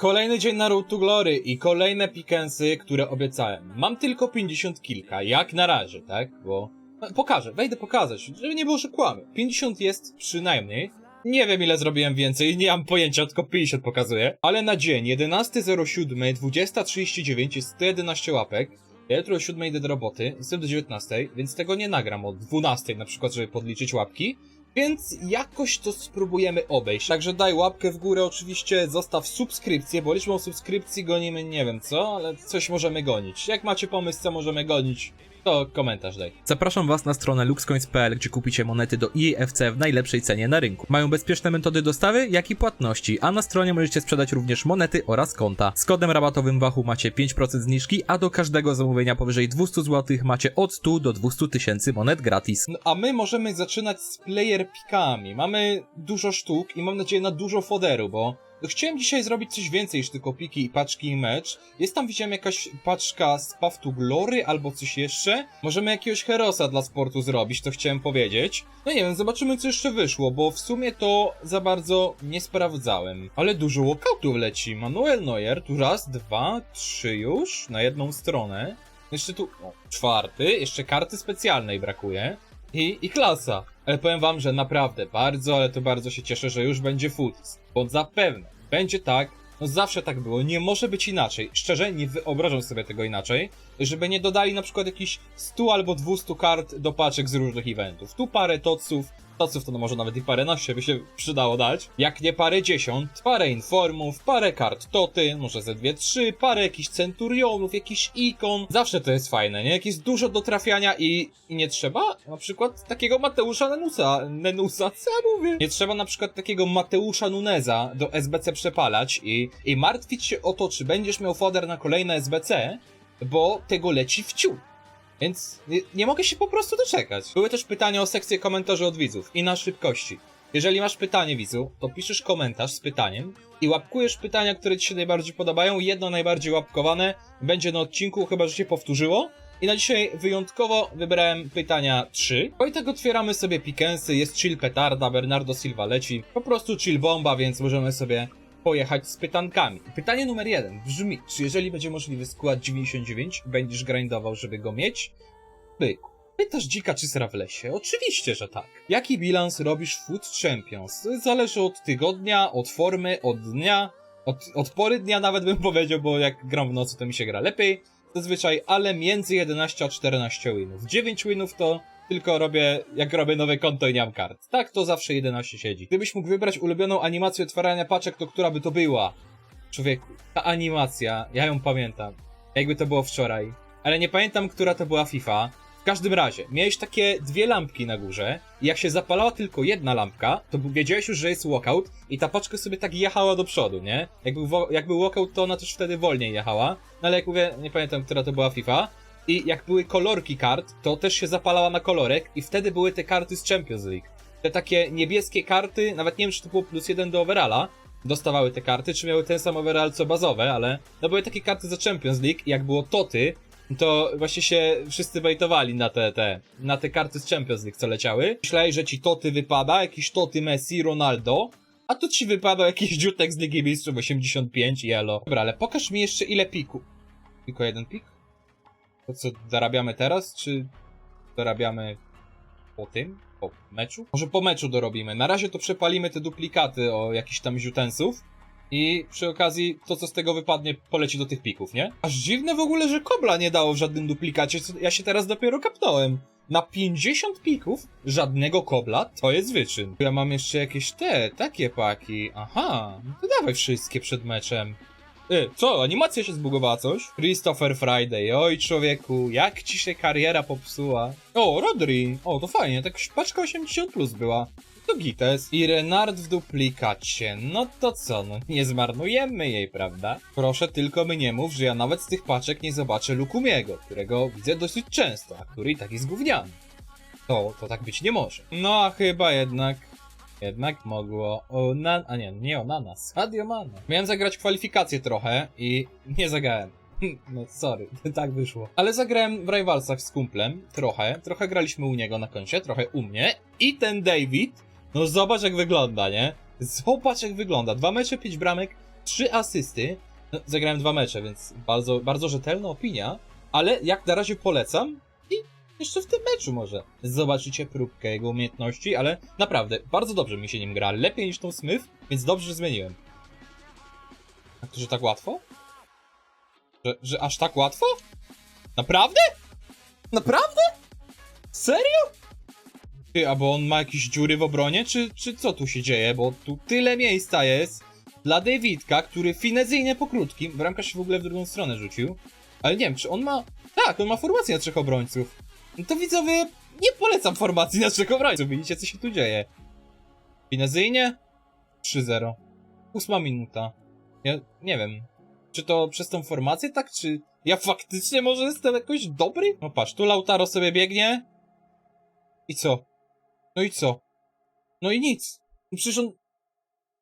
Kolejny dzień na Road to Glory i kolejne pikensy, które obiecałem. Mam tylko 50 kilka, jak na razie, tak? Bo... no, Pokażę, wejdę pokazać, żeby nie było, że kłamy. 50 jest przynajmniej. Nie wiem ile zrobiłem więcej, nie mam pojęcia, tylko 50 pokazuję. Ale na dzień 11.07, 20.39 jest 111 łapek. Ja jutro o 7 idę do roboty, jestem do 19, więc tego nie nagram o 12 na przykład, żeby podliczyć łapki. Więc jakoś to spróbujemy obejść. Także daj łapkę w górę, oczywiście zostaw subskrypcję, bo liczbą subskrypcji gonimy nie wiem co, ale coś możemy gonić. Jak macie pomysł, co możemy gonić, to komentarz daj. Zapraszam Was na stronę luxcoins.pl, gdzie kupicie monety do EAFC w najlepszej cenie na rynku. Mają bezpieczne metody dostawy, jak i płatności, a na stronie możecie sprzedać również monety oraz konta. Z kodem rabatowym Wachu macie 5% zniżki, a do każdego zamówienia powyżej 200 zł macie od 100 do 200 tysięcy monet gratis. No, a my możemy zaczynać z player pikami. Mamy dużo sztuk i mam nadzieję na dużo foderu, bo chciałem dzisiaj zrobić coś więcej niż tylko piki i paczki i mecz. Jest tam, widziałem, jakaś paczka z Path Glory albo coś jeszcze. Możemy jakiegoś herosa dla sportu zrobić, to chciałem powiedzieć. No nie wiem, zobaczymy co jeszcze wyszło, bo w sumie to za bardzo nie sprawdzałem. Ale dużo walkoutów leci. Manuel Neuer, tu raz, dwa, trzy już, na jedną stronę. Jeszcze tu, o, czwarty, jeszcze karty specjalnej brakuje. I, I klasa. Ale powiem wam, że naprawdę bardzo, ale to bardzo się cieszę, że już będzie footis. Bo zapewne będzie tak, no zawsze tak było, nie może być inaczej. Szczerze, nie wyobrażam sobie tego inaczej, żeby nie dodali na przykład jakichś 100 albo 200 kart do paczek z różnych eventów. Tu parę toców, toców to no może nawet i parę naście by się przydało dać. Jak nie parę dziesiąt, parę informów, parę kart toty, może ze dwie, trzy, parę jakichś centurionów, jakiś ikon. Zawsze to jest fajne, nie? Jak jest dużo do trafiania i, i nie trzeba na przykład takiego Mateusza Nenusa, Nenusa, co ja mówię? Nie trzeba na przykład takiego Mateusza Nuneza do SBC przepalać i, i martwić się o to, czy będziesz miał foder na kolejne SBC, bo tego leci w ciu. Więc nie, nie mogę się po prostu doczekać. Były też pytania o sekcję komentarzy od widzów i na szybkości. Jeżeli masz pytanie widzu, to piszesz komentarz z pytaniem i łapkujesz pytania, które ci się najbardziej podobają. Jedno najbardziej łapkowane będzie na odcinku, chyba że się powtórzyło. I na dzisiaj wyjątkowo wybrałem pytania 3. No i tak otwieramy sobie pikensy, jest chill petarda, Bernardo Silva leci. Po prostu chill bomba, więc możemy sobie pojechać z pytankami. Pytanie numer jeden brzmi, czy jeżeli będzie możliwy skład 99, będziesz grindował, żeby go mieć? Byku. Pytasz dzika czy sra w lesie? Oczywiście, że tak. Jaki bilans robisz w Food Champions? Zależy od tygodnia, od formy, od dnia, od, od pory dnia nawet bym powiedział, bo jak gram w nocy to mi się gra lepiej zazwyczaj, ale między 11 a 14 winów. 9 winów to tylko robię, jak robię nowe konto i nie mam kart. Tak, to zawsze 11 siedzi. Gdybyś mógł wybrać ulubioną animację otwierania paczek, to która by to była? Człowieku, ta animacja, ja ją pamiętam. Jakby to było wczoraj. Ale nie pamiętam, która to była FIFA. W każdym razie, miałeś takie dwie lampki na górze i jak się zapalała tylko jedna lampka, to wiedziałeś już, że jest walkout i ta paczka sobie tak jechała do przodu, nie? Jak był, jak był walkout, to ona też wtedy wolniej jechała. No ale jak mówię, nie pamiętam, która to była FIFA. I jak były kolorki kart, to też się zapalała na kolorek i wtedy były te karty z Champions League. Te takie niebieskie karty, nawet nie wiem, czy to było plus jeden do overalla, dostawały te karty, czy miały ten sam overall co bazowe, ale no były takie karty za Champions League i jak było toty, to właśnie się wszyscy bejtowali na te, te, na te karty z Champions League, co leciały. Myślałeś, że ci toty wypada, jakieś toty Messi, Ronaldo, a tu ci wypadał jakiś dziutek z Ligi Mistrzów 85 i elo. Dobra, ale pokaż mi jeszcze ile piku. Tylko jeden pik? To co, zarabiamy teraz, czy dorabiamy po tym? Po meczu? Może po meczu dorobimy. Na razie to przepalimy te duplikaty o jakichś tam ziutensów. I przy okazji to, co z tego wypadnie, poleci do tych pików, nie? Aż dziwne w ogóle, że kobla nie dało w żadnym duplikacie. Ja się teraz dopiero kapnąłem. Na 50 pików żadnego kobla to jest wyczyn. Ja mam jeszcze jakieś te, takie paki. Aha, no to dawaj wszystkie przed meczem. Ty, co? Animacja się zbugowała coś? Christopher Friday, oj człowieku, jak ci się kariera popsuła. O, Rodri, o to fajnie, tak paczka 80 plus była. To Gites. I Renard w duplikacie. No to co, no nie zmarnujemy jej, prawda? Proszę tylko my nie mów, że ja nawet z tych paczek nie zobaczę Lukumiego, którego widzę dosyć często, a który i tak jest gówniany. To, to tak być nie może. No a chyba jednak jednak mogło o na... A nie, nie o nanas. Sadio Mane. Miałem zagrać kwalifikacje trochę i nie zagrałem. No sorry, tak wyszło. Ale zagrałem w Rivalsach z kumplem trochę. Trochę graliśmy u niego na koncie, trochę u mnie. I ten David, no zobacz jak wygląda, nie? Zobacz jak wygląda. Dwa mecze, pięć bramek, trzy asysty. No, zagrałem dwa mecze, więc bardzo, bardzo rzetelna opinia, ale jak na razie polecam i jeszcze w tym meczu może zobaczycie próbkę jego umiejętności, ale naprawdę bardzo dobrze mi się nim gra, lepiej niż tą Smith, więc dobrze, że zmieniłem. A to, że tak łatwo? Że, że aż tak łatwo? Naprawdę? Naprawdę? Serio? Ty, albo on ma jakieś dziury w obronie, czy, czy co tu się dzieje? Bo tu tyle miejsca jest dla Davidka, który finezyjnie po krótkim, bramka się w ogóle w drugą stronę rzucił. Ale nie wiem, czy on ma... Tak, on ma formację na trzech obrońców. No to widzowie, nie polecam formacji na trzech obrońców. Widzicie, co się tu dzieje. Finezyjnie? 3-0. Ósma minuta. Ja nie wiem, czy to przez tą formację tak, czy ja faktycznie może jestem jakoś dobry? No patrz, tu Lautaro sobie biegnie. I co? No i co? No i nic. No Przecież on...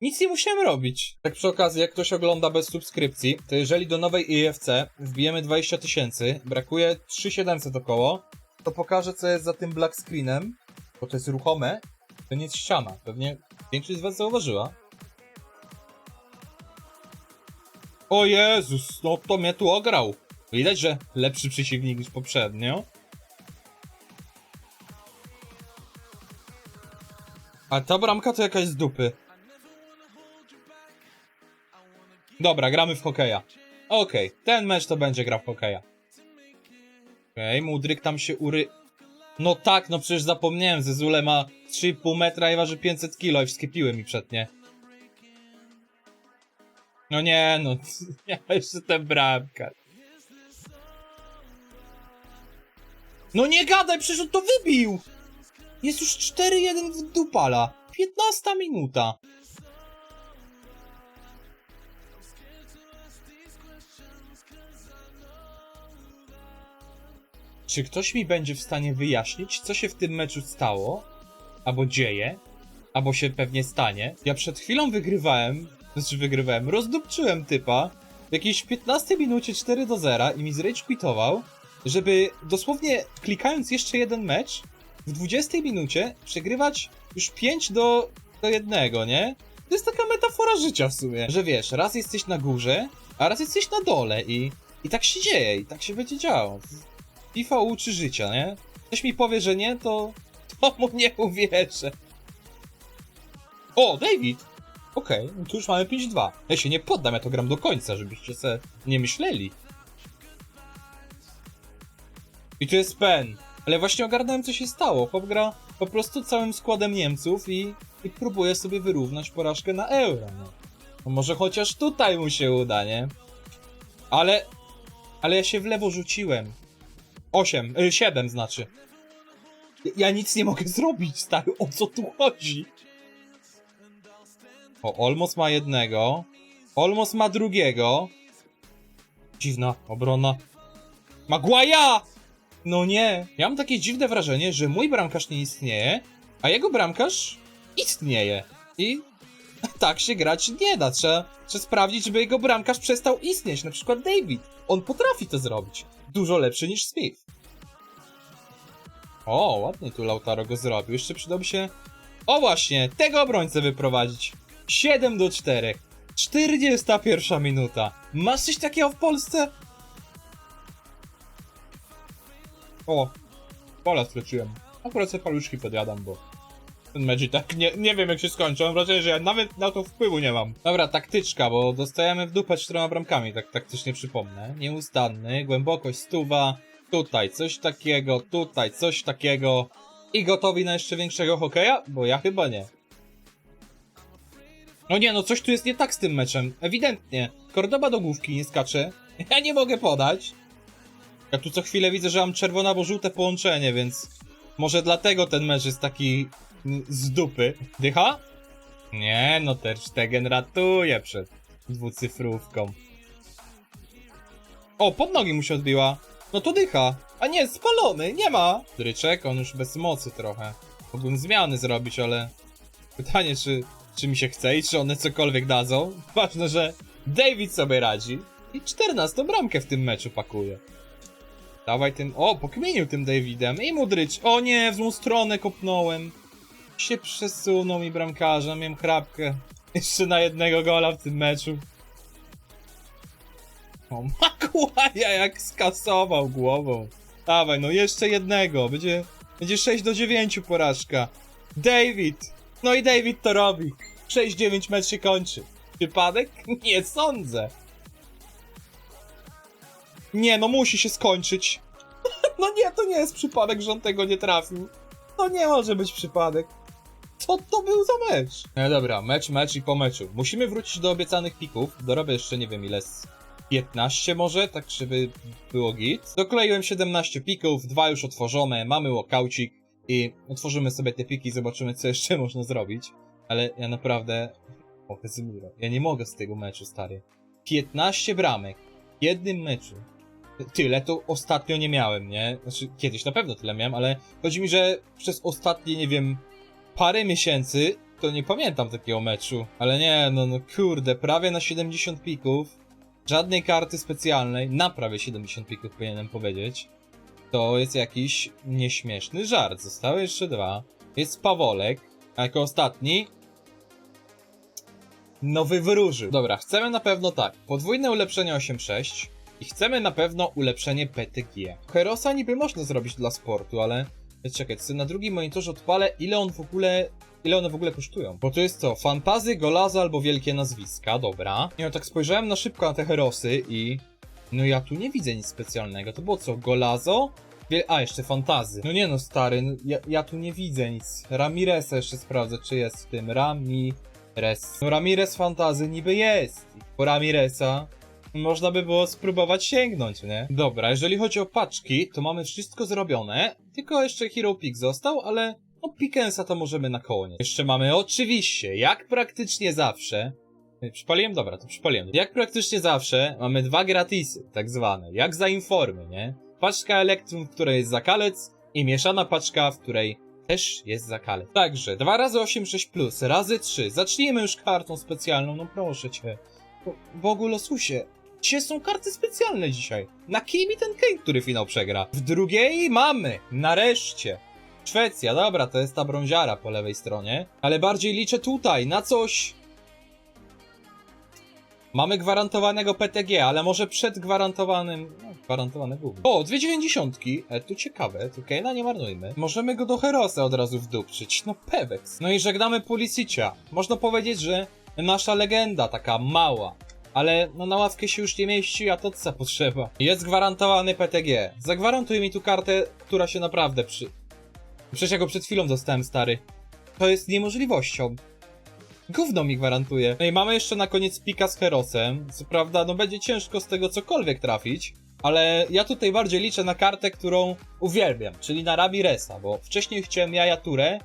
Nic nie musiałem robić. Tak przy okazji, jak ktoś ogląda bez subskrypcji, to jeżeli do nowej IFC wbijemy 20 tysięcy, brakuje 3700 około, to pokażę co jest za tym black screenem, bo to jest ruchome, to nie jest ściana. Pewnie większość z was zauważyła. O Jezus, no to mnie tu ograł. Widać, że lepszy przeciwnik niż poprzednio. A ta bramka to jakaś z dupy. Dobra, gramy w hokeja. Okej, ten mecz to będzie gra w hokeja. Okej, Mudryk tam się ury... No tak, no przecież zapomniałem, Zezule ma 3,5 metra i waży 500 kilo i wszystkie piły mi przetnie. No nie, no, ja jeszcze ten bramka. No nie gadaj, przecież on to wybił! Jest już 4-1 w dupala. 15 minuta. Czy ktoś mi będzie w stanie wyjaśnić, co się w tym meczu stało? Albo dzieje? Albo się pewnie stanie? Ja przed chwilą wygrywałem, znaczy wygrywałem, rozdupczyłem typa w jakiejś 15 minucie 4 do 0 i mi zrage quitował, żeby dosłownie klikając jeszcze jeden mecz, w 20 minucie przegrywać już 5 do, do 1, nie? To jest taka metafora życia w sumie, że wiesz, raz jesteś na górze, a raz jesteś na dole i, i tak się dzieje, i tak się będzie działo. FIFA uczy życia, nie? Ktoś mi powie, że nie, to, to mu nie uwierzę. O, David! Okej, no tu już mamy 5-2. Ja się nie poddam, ja to gram do końca, żebyście se nie myśleli. I tu jest pen. Ale właśnie ogarnąłem, co się stało. Chłop gra po prostu całym składem Niemców i, i próbuje sobie wyrównać porażkę na euro. No. no może chociaż tutaj mu się uda, nie? Ale... Ale ja się w lewo rzuciłem. 8, y, 7 znaczy. Ja- nic nie mogę zrobić, stary, o co tu chodzi? O, Olmos ma jednego. Olmos ma drugiego. Dziwna obrona. Maguaya! No nie. Ja mam takie dziwne wrażenie, że mój bramkarz nie istnieje, a jego bramkarz istnieje. I tak się grać nie da. Trzeba, trzeba sprawdzić, żeby jego bramkarz przestał istnieć. Na przykład David. On potrafi to zrobić. Dużo lepszy niż Smith. O, ładnie tu Lautaro go zrobił. Jeszcze przydałby się... O właśnie, tego obrońcę wyprowadzić. 7 do 4. 41 minuta. Masz coś takiego w Polsce? O, pola straciłem. Akurat sobie paluszki podjadam, bo ten mecz i tak nie, nie wiem jak się skończy. Mam wrażenie, że ja nawet na to wpływu nie mam. Dobra, taktyczka, bo dostajemy w dupę czterema bramkami, tak taktycznie przypomnę. Nieustanny, głębokość stuwa, tutaj coś takiego, tutaj coś takiego. I gotowi na jeszcze większego hokeja? Bo ja chyba nie. No nie, no coś tu jest nie tak z tym meczem. Ewidentnie. Kordoba do główki nie skacze. Ja nie mogę podać. Ja tu co chwilę widzę, że mam czerwone albo żółte połączenie, więc może dlatego ten mecz jest taki z dupy. Dycha? Nie, no Ter Stegen ratuje przed dwucyfrówką. O, pod nogi mu się odbiła. No to dycha. A nie, spalony, nie ma. Dryczek, on już bez mocy trochę. Mógłbym zmiany zrobić, ale... Pytanie, czy, czy mi się chce i czy one cokolwiek dadzą. Ważne, że David sobie radzi. I 14 bramkę w tym meczu pakuje. Dawaj tym. O, pokmienił tym Davidem. I Mudrycz. O nie, w złą stronę kopnąłem. Się przesunął mi bramkarza, miałem chrapkę. Jeszcze na jednego gola w tym meczu. O, Maguire jak skasował głową. Dawaj, no jeszcze jednego. Będzie, będzie 6 do 9 porażka. David! No i David to robi. 6-9 mecz się kończy. Przypadek? Nie sądzę. Nie, no musi się skończyć. No nie, to nie jest przypadek, że on tego nie trafił. To nie może być przypadek. Co to był za mecz? No dobra, mecz, mecz i po meczu. Musimy wrócić do obiecanych pików. Dorobię jeszcze nie wiem ile z 15 może, tak żeby było git. Dokleiłem 17 pików, dwa już otworzone, mamy walkaucik i otworzymy sobie te piki, zobaczymy co jeszcze można zrobić. Ale ja naprawdę... O, Kezimiro, ja nie mogę z tego meczu, stary. 15 bramek w jednym meczu. Tyle to ostatnio nie miałem, nie? Znaczy, kiedyś na pewno tyle miałem, ale chodzi mi, że przez ostatnie, nie wiem, parę miesięcy to nie pamiętam takiego meczu. Ale nie, no, no kurde, prawie na 70 pików. Żadnej karty specjalnej, na prawie 70 pików powinienem powiedzieć. To jest jakiś nieśmieszny żart. Zostały jeszcze dwa. Jest Pawolek, a jako ostatni nowy wróżył. Dobra, chcemy na pewno tak. Podwójne ulepszenie 8.6 i chcemy na pewno ulepszenie PTG. Herosa niby można zrobić dla sportu, ale czekaj, co na drugim monitorze odpalę, ile on w ogóle ile one w ogóle kosztują. Bo to jest co? Fantazy, golaza albo wielkie nazwiska, dobra. Nie no, tak spojrzałem na szybko na te herosy i... No ja tu nie widzę nic specjalnego. To było co? Golazo? Wiel... A, jeszcze fantazy. No nie no, stary, no, ja, ja tu nie widzę nic. Ramiresa jeszcze sprawdzę, czy jest w tym. Ramirez. No Ramirez fantazy niby jest. Po Ramiresa można by było spróbować sięgnąć, nie? Dobra, jeżeli chodzi o paczki, to mamy wszystko zrobione. Tylko jeszcze Hero Pick został, ale no Pickensa to możemy na koniec. Jeszcze mamy oczywiście, jak praktycznie zawsze. Przypaliłem? Dobra, to przypaliłem. Jak praktycznie zawsze mamy dwa gratisy, tak zwane. Jak za informy, nie? Paczka Elektrum, w której jest zakalec i mieszana paczka, w której też jest zakalec. Także 2 razy 8, 6 plus, razy 3. Zacznijmy już kartą specjalną, no proszę cię. Bo- Bogu losusie. Dzisiaj są karty specjalne dzisiaj. Na kim i ten Kane, który finał przegra? W drugiej mamy, nareszcie. Szwecja, dobra, to jest ta brąziara po lewej stronie, ale bardziej liczę tutaj, na coś. Mamy gwarantowanego PTG, ale może przed gwarantowanym. No, gwarantowane głównie. O, dwie dziewięćdziesiątki. E, tu ciekawe, tu Kane'a nie marnujmy. Możemy go do Herosa od razu wdupczyć. No, Pewex. No i żegnamy Pulisicia. Można powiedzieć, że nasza legenda, taka mała. Ale no na ławkę się już nie mieści, a to co potrzeba. Jest gwarantowany PTG. Zagwarantuj mi tu kartę, która się naprawdę przy... Przecież ja go przed chwilą dostałem, stary. To jest niemożliwością. Gówno mi gwarantuje. No i mamy jeszcze na koniec pika z Herosem. Co prawda, no będzie ciężko z tego cokolwiek trafić. Ale ja tutaj bardziej liczę na kartę, którą uwielbiam, czyli na Ramiresa, bo wcześniej chciałem Jaja Ture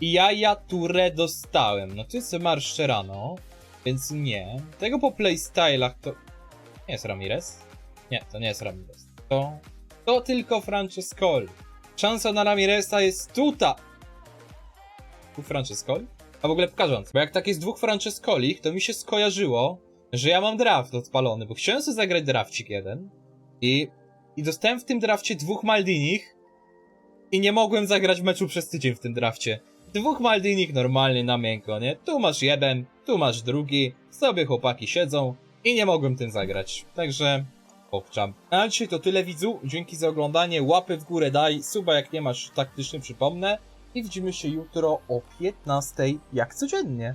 i Jaja Ture dostałem. No to jest Marszczerano, więc nie. Tego po playstylach to... Nie jest Ramirez? Nie, to nie jest Ramirez. To... To tylko Francescoli. Szansa na Ramiresa jest tutaj. Tu Francescoli? A w ogóle pokażąc, bo jak tak jest dwóch Francescolich, to mi się skojarzyło, że ja mam draft odpalony, bo chciałem sobie zagrać drafcik jeden i, i dostałem w tym drafcie dwóch Maldinich i nie mogłem zagrać meczu przez tydzień w tym drafcie. Dwóch Maldinich normalnie na miękko, nie? Tu masz jeden, tu masz drugi, sobie chłopaki siedzą i nie mogłem tym zagrać. Także Owczam. A dzisiaj to tyle widzu. Dzięki za oglądanie. Łapy w górę daj. Suba jak nie masz taktycznie przypomnę. I widzimy się jutro o 15 jak codziennie.